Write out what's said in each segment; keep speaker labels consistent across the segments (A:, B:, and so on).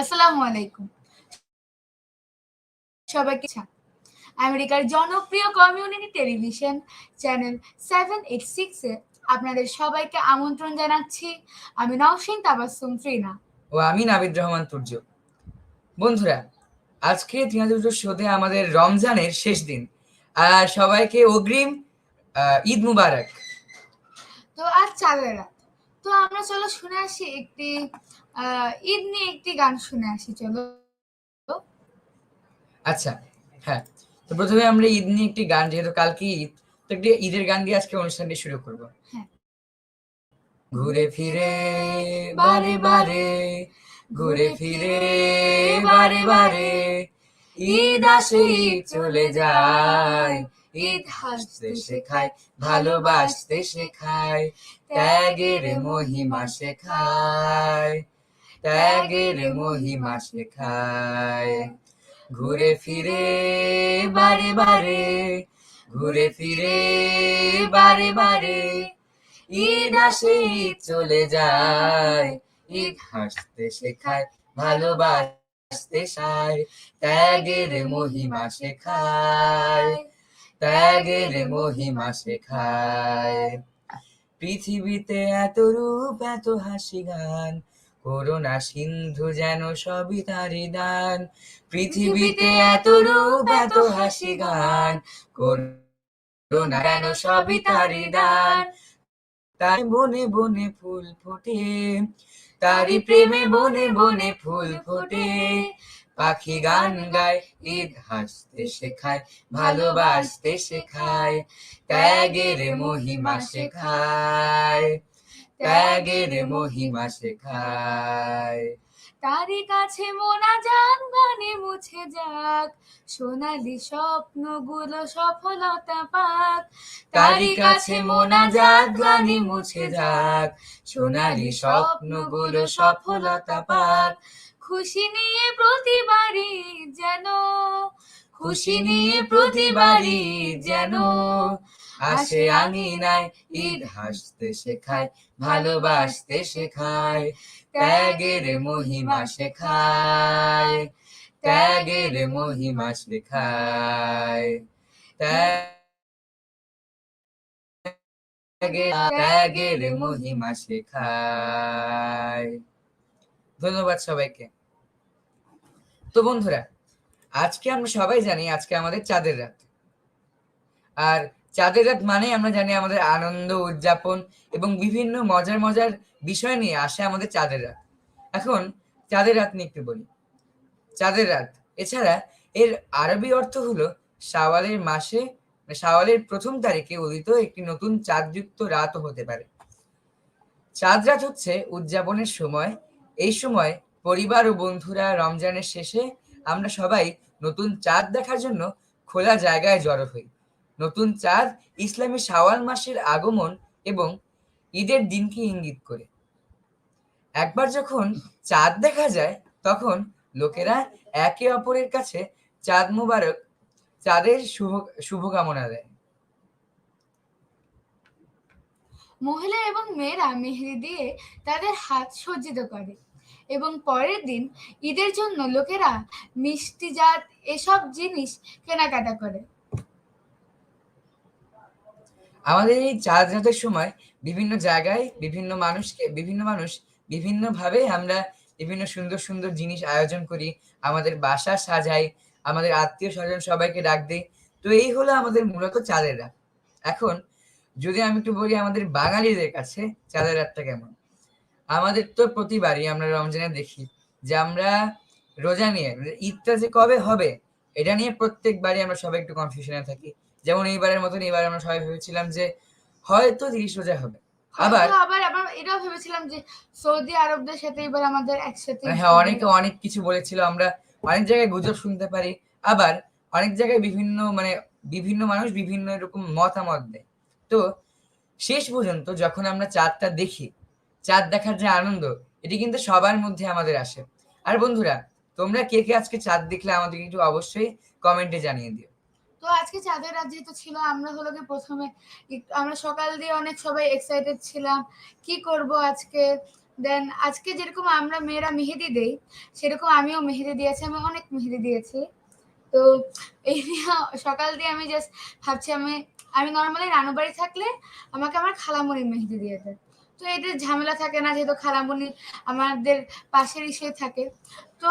A: আসসালামু আলাইকুম। সবাইকে আমেরিকার জনপ্রিয় community television channel seven eight সিক্সে আপনাদের সবাইকে আমন্ত্রণ জানাচ্ছি। আমি নওশিন তাবাসসুম ত্রিনা।
B: ও আমি নাবিদ রহমান তুর্য। বন্ধুরা আজকে তিনাদুটো শোতে আমাদের রমজানের শেষ দিন। আর সবাইকে অগ্রিম ঈদ মুবারক।
A: তো আজ চাঁদের রাত। তো আমরা চলো শুনে আসি একটি আহ, ঈদ নিয়ে একটি গান শুনে আসি চলো।
B: আচ্ছা হ্যাঁ। তো প্রথমে আমরা ঈদ নিয়ে একটি গান যেহেতু কালকে ঈদ তো একটি ঈদের গান দিয়ে আজকে অনুষ্ঠানটি শুরু করব।
A: হ্যাঁ।
B: ঘুরে ফিরে বারে বারে ঘুরে ফিরে বারে বারে ঈদ আসে চলে যায়। ঈদ হাসতে শেখায় ভালোবাসতে শেখায় ত্যাগের মহিমা শেখায় ত্যাগের মহিমা শেখায়। ঘুরে ফিরে বারে বারে ঘুরে ফিরে বারে বারে ঈদ আসে চলে যায় ঈদ হাসতে শেখায় ভালোবাসতে শেখায় ত্যাগের মহিমা শেখায়। ত্যাগের মহিমা শেখায়। পৃথিবীতে এত রূপ, এত হাসি গান করোনা সিন্ধু যেন সবই তারি দান। পৃথিবীতে এত রূপ, এত হাসি গান করোনা যেন সবই তারি দান। তাই বনে বনে ফুল ফোটে তারি প্রেমে বনে বনে ফুল ফোটে পাখি গান গায় ঈদ হাসতে শেখায় ভালোবাসতে শেখায় ত্যাগের মহিমা শেখায় ত্যাগের মহিমা শেখায়।
A: তারই কাছে মোনা যান গানে মুছে যাক সোনালি স্বপ্নগুলো সফলতা পাক।
B: তারই কাছে মোনা যাক গ্লানি মুছে যাক সোনালি স্বপ্নগুলো সফলতা পাক।
A: খুশি নিয়ে প্রতিবারই যেন
B: খুশি নিয়ে প্রতিবারই যেন। আসে আঙিনায় ঈদ হাসতে শেখায় ভালোবাসতে শেখায় ত্যাগের মহিমা শেখায় ত্যাগের মহিমা শেখায়। ত্যাগের ত্যাগের মহিমা শেখায়। ধন্যবাদ সবাইকে। তো বন্ধুরা, আজকে আমরা সবাই জানি আজকে আমাদের চাঁদের রাত। আর চাঁদের রাত মানে আমরা জানি আমাদের আনন্দ, উদযাপন এবং বিভিন্ন মজার মজার বিষয় নিয়ে আসে আমাদের চাঁদের রাত। এখন চাঁদের রাত নিয়ে একটু বলি। চাঁদের রাত, এছাড়া এর আরবি অর্থ হলো শাওয়ালের মাসে মানে শাওয়ালের প্রথম তারিখে উদিত একটি নতুন চাঁদযুক্ত রাতও হতে পারে। চাঁদ রাত হচ্ছে উদযাপনের সময়, এই সময় পরিবার ও বন্ধুরা রমজানের শেষে আমরা সবাই নতুন চাঁদ দেখার জন্য খোলা জায়গায় জড়ো হই। নতুন চাঁদ ইসলামী শাওয়াল মাসের আগমন এবং ঈদের দিনকে ইঙ্গিত করে। একবার যখন চাঁদ দেখা যায়, তখন লোকেরা একে অপরের কাছে চাঁদ মুবারক, চাঁদের শুভ, শুভকামনা দেয়।
A: মহিলা এবং মেয়েরা মেহেদি দিয়ে তাদের হাত সজ্জিত করে। এবং পরের দিন ঈদের জন্য লোকেরা মিষ্টি জাত এসব জিনিস কেনাকাটা করে।
B: আমাদের এই রাতের সময় বিভিন্ন জায়গায় বিভিন্ন মানুষকে, বিভিন্ন মানুষ বিভিন্নভাবে আমরা বিভিন্ন সুন্দর সুন্দর জিনিস আয়োজন করি। আমাদের বাসা সাজাই, আমাদের আত্মীয় স্বজন সবাইকে ডাক দিই। তো এই হলো আমাদের মূলত চাঁদের রাত। এখন যদি আমি একটু বলি আমাদের বাঙালিদের কাছে চাঁদের রাতটা কেমন? আমাদের তো প্রতিবারই আমরা রমজানে দেখি যে আমরা রোজা নিয়ে ঈদটা যে কবে হবে এটা নিয়ে প্রত্যেকবারই আমরা সবাই একটু কনফিউশনে থাকি। যেমন এইবারের মতন এবার আমরা সবাই ভেবেছিলাম যে হয়তো তিরিশ রোজা হবে। আবার
A: আবার আবার এটাও ভেবেছিলাম যে সৌদি আরবদের সাথে এবার আমাদের একসাথে
B: হ্যাঁ অনেকে অনেক কিছু বলেছিল আমরা অনেক জায়গায় গুজব শুনতে পারি। আবার অনেক জায়গায় বিভিন্ন মানে বিভিন্ন মানুষ বিভিন্ন এরকম মতামত দেয়। তো শেষ পর্যন্ত যখন আমরা চাঁদটা দেখি চাঁদ দেখার যে আনন্দ, এটি কিন্তু সবার মধ্যে আমাদের আসে। আর বন্ধুরা, তোমরা কে কে আজকে চাঁদ দেখলে আমাদেরকে একটু অবশ্যই কমেন্টে জানিয়ে দিও।
A: তো আজকে চাঁদের রাত যেহেতু ছিল, আমরা হলো কি প্রথমে আমরা সকাল দিয়ে অনেক সবাই এক্সাইটেড ছিলাম, কি করব আজকে? দেন আজকে যেরকম আমরা মেয়েরা মেহেদি দেই, সেরকম আমিও মেহেদি দিয়েছি, আমি অনেক মেহেদি দিয়েছি। তো এই নিয়ে সকাল দিয়ে আমি জাস্ট ভাবছি, আমি আমি নর্মালি নানু বাড়ি থাকলে আমাকে আমার খালামণি মেহেদি দিয়ে দেয়। তো এদের ঝামেলা থাকে না, যেহেতু খালামণি আমাদের পাশের ইসে থাকে। তো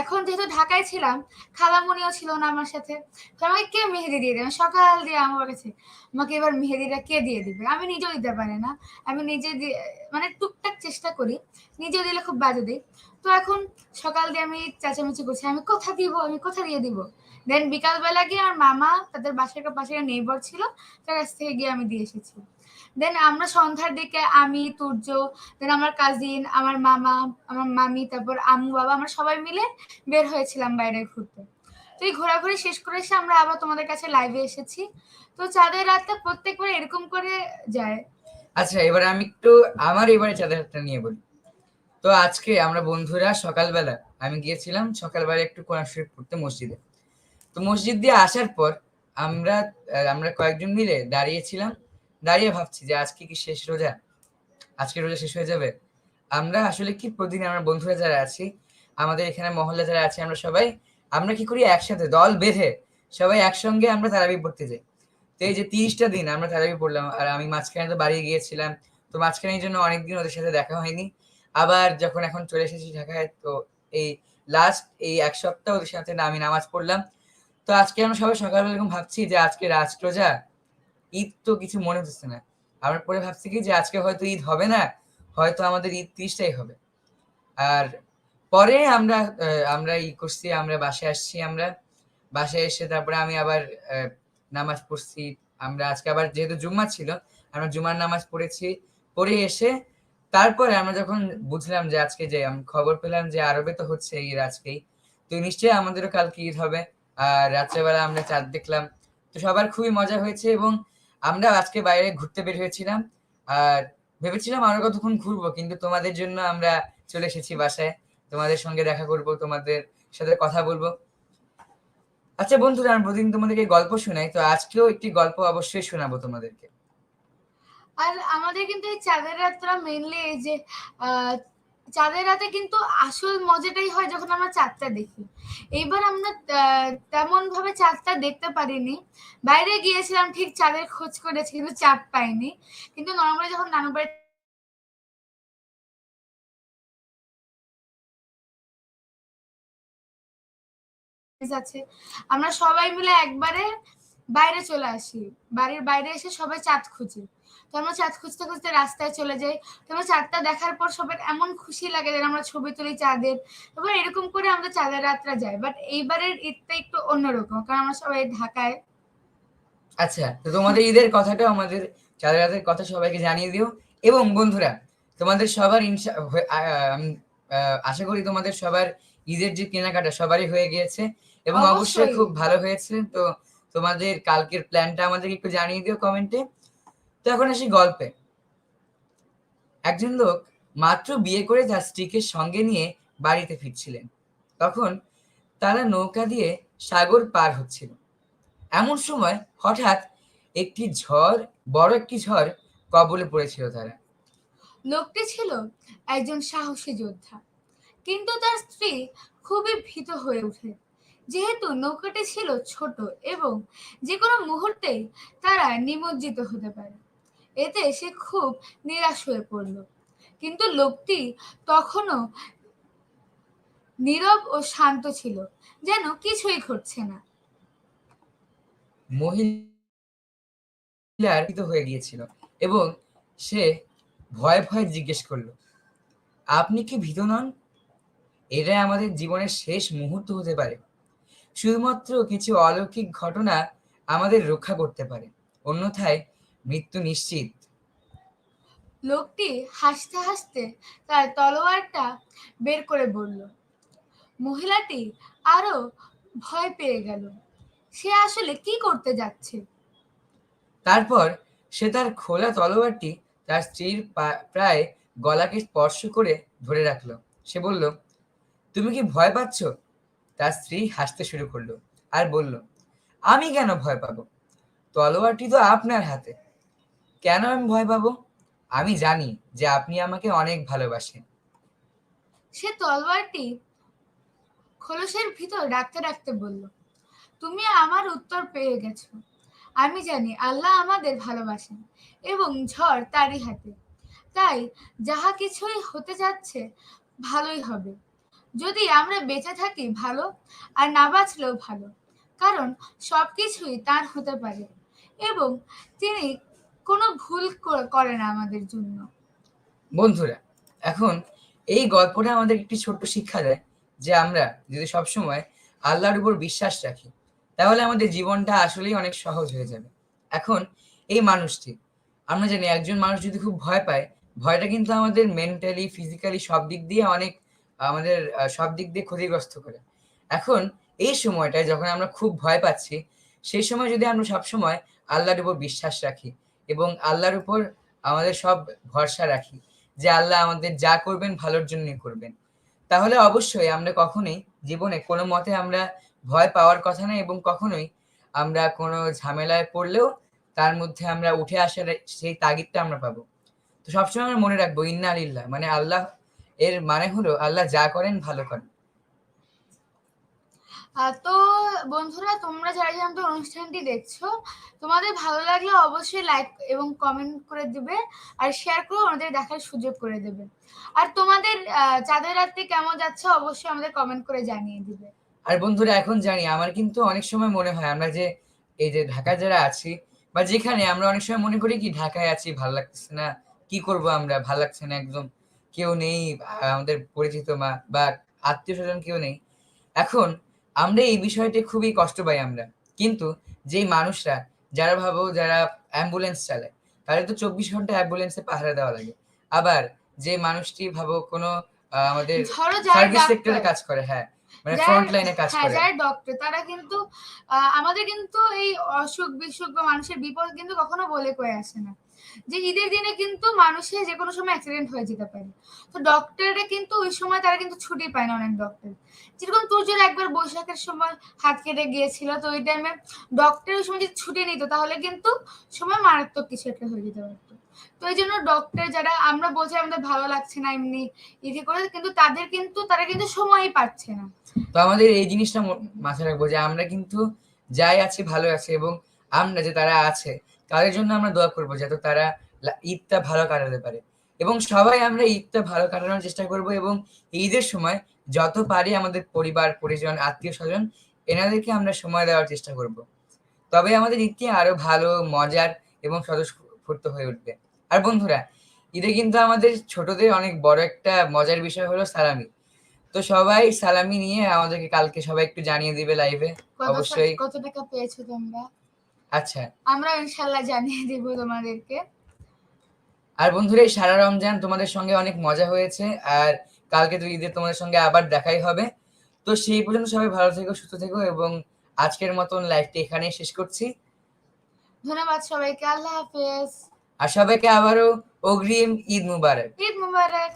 A: এখন যেহেতু ঢাকায় ছিলাম খালামণিও ছিল না আমার সাথে। তো আমাকে কে মেহেদি দিয়ে দেবে? সকাল দিয়ে আমার কাছে আমাকে এবার মেহেদিটা কে দিয়ে দিবে? আমি নিজেও দিতে পারি না। আমি নিজে দিয়ে মানে টুকটাক চেষ্টা করি, নিজেও দিলে খুব বাজে দিই তো এখন সকাল দিয়ে আমি চেঁচামেচি করছি, আমি কোথা দিব, আমি কোথা দিয়ে দিব। দেন বিকালবেলা গিয়ে আমার মামা তাদের বাসার পাশে নেইবার ছিল, তার কাছ থেকে গিয়ে আমি দিয়ে এসেছি। দেন আমরা সন্ধ্যার দিকে আমি, তুর্য দেন আমার কাজিন আমার মামা, আমার মামি, তারপর আম্মু, বাবা, আমরা সবাই মিলে বের হয়েছিলাম বাইরে ঘুরতে। তো এই ঘোরাঘুরি শেষ করে এসে আমরা আবার তোমাদের কাছে লাইভে এসেছি। তো চাঁদের রাতটা প্রত্যেকবার এরকম করে যায়।
B: আচ্ছা এবার আমি একটু আমার এবারে চাঁদের হাতটা নিয়ে বলি। তো আজকে আমরা বন্ধুরা সকালবেলা, আমি গিয়েছিলাম সকালবেলা একটু কোরআন শরীফ পড়তে মসজিদে। তো মসজিদ দিয়ে আসার পর আমরা আমরা কয়েকজন মিলে দাঁড়িয়েছিলাম। দাঁড়িয়ে ভাবছি যে আজকে কি শেষ রোজা? আজকে রোজা শেষ হয়ে যাবে? আমরা আসলে কি প্রতিদিন আমরা বন্ধুরা যারা আছি, আমাদের এখানে মহল্লা যারা আছে আমরা সবাই, আমরা কি করি একসাথে দল বেঁধে সবাই একসঙ্গে আমরা তারাবি পড়তে যাই। তো এই যে তিরিশটা দিন আমরা তারাবি পড়লাম আর আমি মাঝখানে তো বাড়ি গিয়েছিলাম, তো মাঝখানে এই জন্য অনেকদিন ওদের সাথে দেখা হয়নি। আবার যখন এখন চলে এসেছি ঢাকায়, তো এই লাস্ট এই এক সপ্তাহ ওদের সাথে আমি নামাজ পড়লাম। তো আজকে আমরা সবাই সকালবেলা এরকম ভাবছি যে আজকে রাষ্ট্র রোজা? ঈদ তো কিছু মনে হচ্ছে না। আমরা পরে ভাবছি কি যে আজকে হয়তো ঈদ হবে না, হয়তো আমাদের ঈদ ত্রিশটাই হবে। আর পরে আমরা আমরা ই করছি, আমরা বাসায় আসছি আমরা। বাসায় এসে তারপরে আমি আবার নামাজ পড়ছি। আমরা আজকে আবার যেহেতু জুম্মা ছিল, আমরা জুমার নামাজ পড়েছি। পড়ে এসে তারপরে আমরা যখন বুঝলাম যে আজকে যে আমি খবর পেলাম যে আরবে তো হচ্ছে ঈদ আজকেই, তো নিশ্চয়ই আমাদেরও কালকে ঈদ হবে। আর রাত্রেবেলা আমরা চাঁদ দেখলাম। তো সবার খুবই মজা হয়েছে এবং আমরা আজকে বাইরে ঘুরতে বের হয়েছিলাম, আর ভেবেছিলাম আরও কতক্ষণ ঘুরবো, কিন্তু তোমাদের জন্য আমরা চলে এসেছি বাসায়। তোমাদের সঙ্গে দেখা করব, তোমাদের সাথে কথা বলব। আচ্ছা বন্ধুরা, আমি প্রতিদিন তোমাদেরকে গল্প শোনাই, তো আজকেও একটি গল্প অবশ্যই শোনাবো তোমাদেরকে।
A: আর আমাদের কিন্তু এই চাঁদের রাতটা মেনলি এই যে চাঁদের রাতে কিন্তু আসল মজাটাই হয় যখন আমরা চাঁদটা দেখি। এইবার আমরা তেমন ভাবে চাঁদটা দেখতে পারিনি। বাইরে গিয়েছিলাম, ঠিক চাঁদের খোঁজ করেছি, কিন্তু চাঁদ পাইনি। কিন্তু নর্মালি যখন নানু বাড়ি আছে, আমরা সবাই মিলে একবারে বাইরে চলে আসি। বাড়ির বাইরে এসে সবাই চাঁদ খুঁজি। তো আমরা চাঁদ খুঁজতে খুঁজতে রাস্তায় চলে যাই। তো আমরা চাঁদটা দেখার পর সবার এমন খুশি লাগে যেন আমরা ছবি তুলি চাঁদের। এবার এরকম করে আমরা চাঁদের রাতটা যাই। বাট এইবারের ঈদটা একটু অন্যরকম কারণ আমরা সবাই ঢাকায়।
B: আচ্ছা তো তোমাদের ঈদের কথাটা আমাদের চাঁদের রাতের কথা সবাইকে জানিয়ে দিও। এবং বন্ধুরা তোমাদের সবার ইনশা- আশা করি তোমাদের সবার ঈদের যে কেনাকাটা সবারই হয়ে গিয়েছে। এবং অবশ্যই। খুব ভালো হয়েছে। তো তোমাদের কালকের প্ল্যানটা আমাদেরকে একটু জানিয়ে দিও কমেন্টে। তো এখন আসি গল্পে। একজন লোক মাত্র বিয়ে করে তার স্ত্রীকে সঙ্গে নিয়ে বাড়িতে ফিরছিলেন। তখন তারা নৌকা দিয়ে সাগর পার হচ্ছিল। এমন সময় হঠাৎ একটি ঝড়, বড় একটি ঝড় কবলে পড়েছিল তারা।
A: লোকটি ছিল একজন সাহসী যোদ্ধা। কিন্তু তার স্ত্রী খুবই ভীত হয়ে ওঠে। যেহেতু নৌকাটি ছিল ছোট এবং যে কোনো মুহূর্তেই তারা নিমজ্জিত হতে পারে। এতে সে খুব নিরাশ হয়ে পড়ল। কিন্তু লোকটি তখনও নীরব ও শান্ত ছিল, যেন কিছুই ঘটছে না।
B: হয়ে গিয়েছিল এবং সে ভয়ে ভয়ে জিজ্ঞেস করল, আপনি কি ভীত নন? এটা আমাদের জীবনের শেষ মুহূর্ত হতে পারে। শুধুমাত্র কিছু অলৌকিক ঘটনা আমাদের রক্ষা করতে পারে। অন্যথায় মৃত্যু নিশ্চিত।
A: লোকটি হাসতে হাসতে তার তলোয়ারটা বের করে বলল মহিলাটি আরও ভয় পেয়ে গেল। সে আসলে কি করতে যাচ্ছে?
B: তারপর সে তার খোলা তলোয়ারটি তার স্ত্রীর প্রায় গলাকে স্পর্শ করে ধরে রাখল। সে বলল তুমি কি ভয় পাচ্ছ? তার স্ত্রী হাসতে শুরু করল আর বলল আমি কেন ভয় পাবো? তলোয়ারটি তো আপনার হাতে। কেন আমি ভয় পাবো? আমি জানি যে আপনি আমাকে অনেক ভালোবাসেন।
A: সে তলোয়ারটি খোলসের ভিতর রাখতে রাখতে বলল, তুমি আমার উত্তর পেয়ে গেছো। আমি জানি আল্লাহ আমাদের ভালোবাসেন এবং ঝড় তারই হাতে। তাই যাহা কিছুই হতে যাচ্ছে ভালোই হবে। যদি আমরা বেঁচে থাকি ভালো আর না বাঁচলেও ভালো, কারণ সব কিছুই তার হতে পারে এবং তিনি কোনো ভুল করে না আমাদের জন্য।
B: বন্ধুরা, এখন এই গল্পটা আমাদের একটি ছোট্ট শিক্ষা দেয় যে আমরা যদি সবসময় আল্লাহর উপর বিশ্বাস রাখি, তাহলে আমাদের জীবনটা আসলেই অনেক সহজ হয়ে যাবে। এখন এই মানুষটি, আমরা জানি একজন মানুষ যদি খুব ভয় পায়, ভয়টা কিন্তু আমাদের মেন্টালি ফিজিক্যালি সব দিক দিয়ে অনেক, আমাদের সব দিক দিয়ে ক্ষতিগ্রস্ত করে। এখন এই সময়টায় যখন আমরা খুব ভয় পাচ্ছি, সেই সময় যদি আমরা সবসময় আল্লাহর উপর বিশ্বাস রাখি এবং আল্লাহর উপর আমাদের সব ভরসা রাখি যে আল্লাহ আমাদের যা করবেন ভালোর জন্যই করবেন। তাহলে অবশ্যই আমরা কখনোই জীবনে কোনো মতে আমরা ভয় পাওয়ার কথা না এবং কখনোই আমরা কোনো ঝামেলায় পড়লেও তার মধ্যে আমরা উঠে আসার সেই তাগিদটা আমরা পাবো। তো সবসময় আমরা মনে রাখব, ইন্না আলিল্লাহ মানে আল্লাহ এর মানে হলো, আল্লাহ যা করেন ভালো করেন।
A: তো বন্ধুরা, তোমরা যারা যারা অনুষ্ঠানটি দেখছ, তোমাদের ভালো লাগলে অবশ্যই লাইক এবং কমেন্ট করে দিবে আর শেয়ার করে আমাদের দেখার সুযোগ করে দেবে। আর তোমাদের চাঁদের রাত্রি কেমন যাচ্ছে অবশ্যই আমাদের কমেন্ট করে জানিয়ে দিবে।
B: আর বন্ধুরা, এখন জানি, আমার কিন্তু অনেক সময় মনে হয় আমরা যে, এই যে ঢাকায় যারা আছি বা যেখানে আমরা অনেক সময় মনে করি কি, ঢাকায় আছি, ভালো লাগতেছে না, কি করব আমরা, ভালো লাগছে না একদম, কেউ নেই আমাদের পরিচিত মা বা আত্মীয় স্বজন কেউ নেই। এখন আমরা এই বিষয়টি খুবই কষ্ট পাই আমরা। কিন্তু যেই মানুষরা যারা ভাবো যারা অ্যাম্বুলেন্স চালায় তাদের তো চব্বিশ ঘণ্টা অ্যাম্বুলেন্সে পাহারা দেওয়া লাগে। আবার যে মানুষটি ভাবো কোনো আমাদের সার্ভিস সেক্টরে কাজ করে হ্যাঁ মানে ফ্রন্ট লাইনে কাজ
A: হ্যাঁ
B: করে।
A: যারা ডক্টর তারা কিন্তু আমাদের কিন্তু এই অসুখ বিসুখ বা মানুষের বিপদ কিন্তু কখনো বলে কয়ে আসে না। যে ঈদের দিনে কিন্তু মানুষের যে কোনো সময় অ্যাক্সিডেন্ট হয়ে যেতে পারে। তো ডক্টররা কিন্তু ওই সময় তারা কিন্তু ছুটি পায় না অনেক ডক্টর যেরকম তোর যদি একবার বৈশাখের সময় হাত কেটে গিয়েছিল, তো ওই টাইমে ডক্টর ওই সময় যদি ছুটি নিত, তাহলে কিন্তু সময় মারাত্মক কিছু একটা হয়ে যেতে পারতো। তো এই জন্য ডক্টর যারা, আমরা বলছি আমাদের ভালো লাগছে না এমনি ইয়ে করে, কিন্তু তাদের কিন্তু, তারা কিন্তু সময়ই পাচ্ছে না।
B: তো আমাদের এই জিনিসটা মাথায় রাখব যে আমরা কিন্তু যাই আছি ভালো আছে এবং আমরা যে তারা আছে তাদের জন্য আমরা দোয়া করব যাতে তারা ঈদটা ভালো কাটাতে পারে। এবং সবাই আমরা ঈদটা ভালো কাটানোর চেষ্টা করব এবং ঈদের সময় যত পারি আমাদের পরিবার পরিজন আত্মীয় স্বজন এনাদেরকে আমরা সময় দেওয়ার চেষ্টা করব। তবে আমাদের ঈদটি আরও ভালো মজার এবং স্বতঃস্ফূর্ত হয়ে উঠবে। আর বন্ধুরা ঈদে কিন্তু আমাদের ছোটদের অনেক বড় একটা মজার বিষয় হলো সালামি। তো সবাই সালামি নিয়ে আমাদেরকে কালকে সবাই একটু জানিয়ে দিবে লাইভে অবশ্যই।
A: কত টাকা পেয়েছ তোমরা?
B: আচ্ছা।
A: আমরা ইনশাল্লাহ জানিয়ে দিব তোমাদেরকে।
B: আর বন্ধুরা এই সারা রমজান তোমাদের সঙ্গে অনেক মজা হয়েছে আর কালকে তো ঈদের তোমাদের সঙ্গে আবার দেখাই হবে। তো সেই পর্যন্ত সবাই ভালো থেকো সুস্থ থেকো এবং আজকের মতন লাইভটি এখানেই শেষ করছি।
A: ধন্যবাদ সবাইকে আল্লাহ হাফেজ।
B: আর সবাইকে আবারও অগ্রিম ঈদ মুবারক।
A: ঈদ মুবারক।